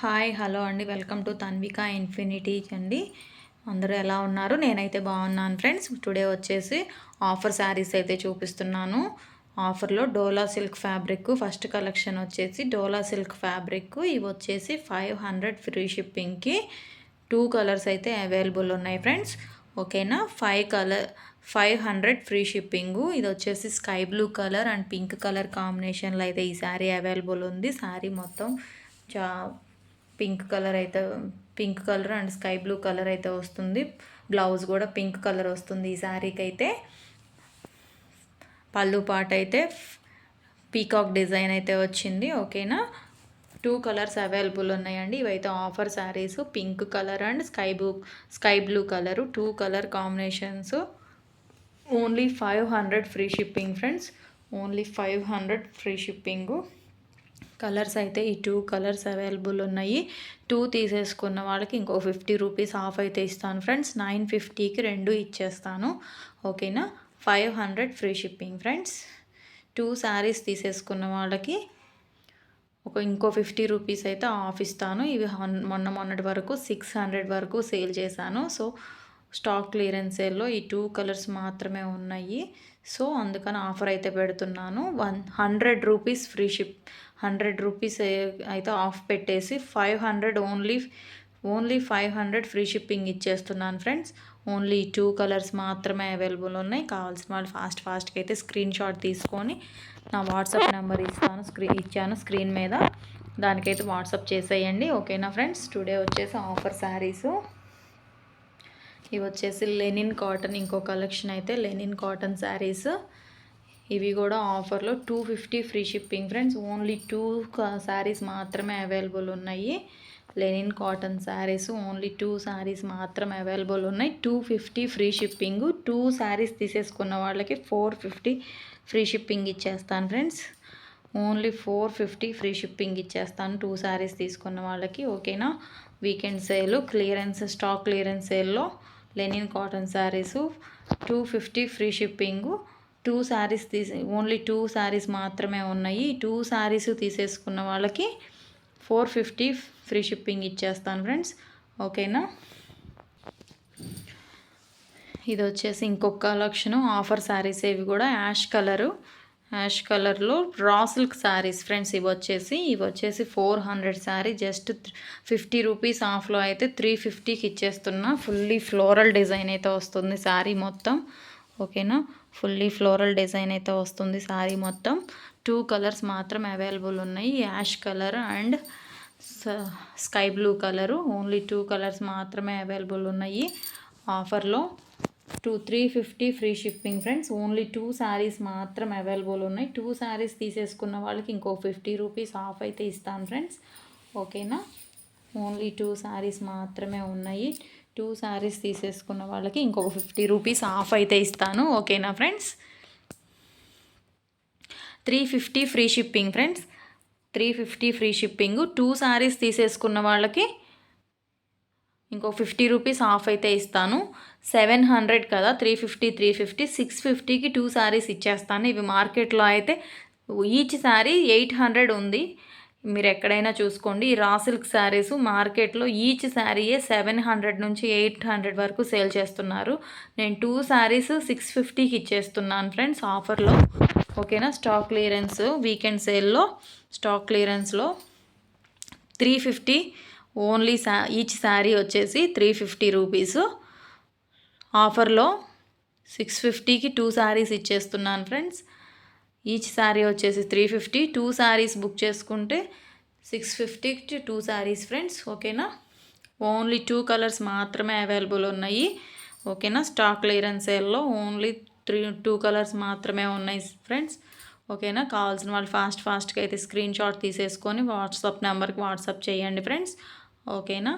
Hi hello అండి. Welcome to Tanvika infinity అండి. అందరూ ఎలా ఉన్నారు? నేనైతే బాగున్నాను ఫ్రెండ్స్. టుడే వచ్చేసి ఆఫర్ శారీస్ అయితే చూపిస్తున్నాను. ఆఫర్లో Dola silk fabric. First collection వచ్చేసి డోలా సిల్క్ ఫ్యాబ్రిక్. ఇవి వచ్చేసి ఫైవ్ హండ్రెడ్ ఫ్రీ షిప్పింగ్కి టూ కలర్స్ అయితే అవైలబుల్ ఉన్నాయి ఫ్రెండ్స్. ఓకేనా? Five colour five hundred free shipping. ఇది వచ్చేసి sky blue colour and pink colour కాంబినేషన్లో అయితే ఈ శారీ అవైలబుల్ ఉంది. శారీ మొత్తం చా పింక్ కలర్ అయితే pink colour and sky blue colour అయితే వస్తుంది. బ్లౌజ్ కూడా పింక్ కలర్ వస్తుంది ఈ శారీకి అయితే పళ్ళు పాట అయితే పీకాక్ డిజైన్ అయితే వచ్చింది ఓకేనా? టూ కలర్స్ అవైలబుల్ ఉన్నాయండి. ఇవైతే offer saris pink colour and sky blue sky blue colour. Two colour combinations. Only five hundred free shipping friends. Only five hundred free shipping. Colours అయితే ఈ టూ కలర్స్ అవైలబుల్ ఉన్నాయి. Two తీసేసుకున్న వాళ్ళకి ఇంకో fifty rupees off అయితే ఇస్తాను friends. Nine ఫిఫ్టీకి రెండు ఇచ్చేస్తాను. ఓకేనా? Five hundred free shipping friends. Two saris తీసేసుకున్న వాళ్ళకి ఒక ఇంకో ఫిఫ్టీ రూపీస్ అయితే ఆఫ్ ఇస్తాను. ఇవి మొన్న మొన్నటి వరకు సిక్స్ హండ్రెడ్ వరకు సేల్ చేశాను. సో స్టాక్ క్లియరెన్స్ సేల్లో ఈ టూ కలర్స్ మాత్రమే ఉన్నాయి. సో అందుకని ఆఫర్ అయితే పెడుతున్నాను. One hundred rupees free ship hundred rupees అయితే ఆఫ్ పెట్టేసి five hundred only only five hundred free shipping ఇచ్చేస్తున్నాను ఫ్రెండ్స్. ఓన్లీ టూ కలర్స్ మాత్రమే అవైలబుల్ ఉన్నాయి. కావాల్సిన వాళ్ళు ఫాస్ట్ ఫాస్ట్గా అయితే స్క్రీన్ షాట్ తీసుకొని నా వాట్సాప్ నెంబర్ ఇస్తాను స్క్రీన్ ఇచ్చాను స్క్రీన్ మీద. దానికైతే వాట్సాప్ చేసేయండి. ఓకేనా ఫ్రెండ్స్? టుడే వచ్చేసి ఆఫర్ శారీస్. ఇవి వచ్చేసి లెనిన్ కాటన్ ఇంకో కలెక్షన్ అయితే లెనిన్ కాటన్ శారీస్. ఇవి కూడా ఆఫర్లో two fifty free shipping friends. Only two saris మాత్రమే అవైలబుల్ ఉన్నాయి. Linen cotton saris only two saris మాత్రమే అవైలబుల్ ఉన్నాయి. Two fifty free shipping. Two saris తీసేసుకున్న వాళ్ళకి ఫోర్ ఫిఫ్టీ ఫ్రీ షిప్పింగ్ ఇచ్చేస్తాను friends. Only four fifty free shipping ఇచ్చేస్తాను two saris తీసుకున్న వాళ్ళకి. ఓకేనా? Weekend sale clearance stock clearance సేల్లో linen cotton saris two fifty free shipping. Two saris తీసి only two saris మాత్రమే ఉన్నాయి. టూ శారీస్ తీసేసుకున్న వాళ్ళకి ఫోర్ ఫిఫ్టీ ఫ్రీ షిప్పింగ్ ఇచ్చేస్తాను ఫ్రెండ్స్. ఓకేనా? ఇది వచ్చేసి ఇంకొక కలెక్షన్ ఆఫర్ శారీస్ ఇవి కూడా యాష్ కలరు. యాష్ కలర్లో రా సిల్క్ శారీస్ ఫ్రెండ్స్ ఇవి వచ్చేసి ఇవి వచ్చేసి four hundred sari. Just fifty rupees ఆఫ్లో అయితే త్రీ ఫిఫ్టీకి ఇచ్చేస్తున్నా. ఫుల్లీ ఫ్లోరల్ డిజైన్ అయితే వస్తుంది శారీ మొత్తం. ఓకేనా? ఫుల్లీ ఫ్లోరల్ డిజైన్ అయితే వస్తుంది శారీ మొత్తం. టూ కలర్స్ మాత్రం అవైలబుల్ ఉన్నాయి. Ash colour and sky blue colour. Only two colours మాత్రమే అవైలబుల్ ఉన్నాయి ఆఫర్లో. Two three fifty free shipping friends. Only two saris మాత్రం అవైలబుల్ ఉన్నాయి. టూ శారీస్ తీసేసుకున్న వాళ్ళకి ఇంకో ఫిఫ్టీ రూపీస్ ఆఫ్ అయితే ఇస్తాను ఫ్రెండ్స్. ఓకేనా? ఓన్లీ టూ శారీస్ మాత్రమే ఉన్నాయి. టూ శారీస్ తీసేసుకున్న వాళ్ళకి ఇంకొక ఫిఫ్టీ రూపీస్ ఆఫ్ అయితే ఇస్తాను. ఓకేనా friends? Three fifty free shipping friends. Three fifty free shipping. Two saris తీసేసుకున్న వాళ్ళకి ఇంకో ఫిఫ్టీ రూపీస్ ఆఫ్ అయితే ఇస్తాను. సెవెన్ హండ్రెడ్ కదా three fifty three fifty six ఫిఫ్టీకి టూ శారీస్ ఇచ్చేస్తాను. ఇవి మార్కెట్లో అయితే ఈచ్ శారీ ఎయిట్ హండ్రెడ్ ఉంది. మీరు ఎక్కడైనా చూసుకోండి. ఈ రా సిల్క్ శారీస్ మార్కెట్లో ఈచ్ శారీయే సెవెన్ హండ్రెడ్ నుంచి ఎయిట్ హండ్రెడ్ వరకు సేల్ చేస్తున్నారు. నేను టూ శారీస్ సిక్స్ ఫిఫ్టీకి ఇచ్చేస్తున్నాను ఫ్రెండ్స్ ఆఫర్లో. ఓకేనా? స్టాక్ క్లియరెన్స్ వీకెండ్ సేల్లో స్టాక్ క్లియరెన్స్లో త్రీ ఫిఫ్టీ ఓన్లీ శా ఈచ్ శారీ వచ్చేసి త్రీ ఫిఫ్టీ రూపీస్. ఆఫర్లో సిక్స్ ఫిఫ్టీకి టూ శారీస్ ఇచ్చేస్తున్నాను ఫ్రెండ్స్. ఈచ్ శారీ వచ్చేసి three fifty. Two saris book చేసుకుంటే సిక్స్ ఫిఫ్టీకి టూ శారీస్ ఫ్రెండ్స్. ఓకేనా? ఓన్లీ టూ కలర్స్ మాత్రమే అవైలబుల్ ఉన్నాయి. ఓకేనా? స్టాక్ క్లియరెన్స్ సేల్లో ఓన్లీ త్రీ టూ కలర్స్ మాత్రమే ఉన్నాయి ఫ్రెండ్స్. ఓకేనా? కావాల్సిన వాళ్ళు ఫాస్ట్ ఫాస్ట్గా అయితే స్క్రీన్ షాట్ తీసేసుకొని వాట్సాప్ నెంబర్కి వాట్సాప్ చేయండి ఫ్రెండ్స్. ఓకేనా?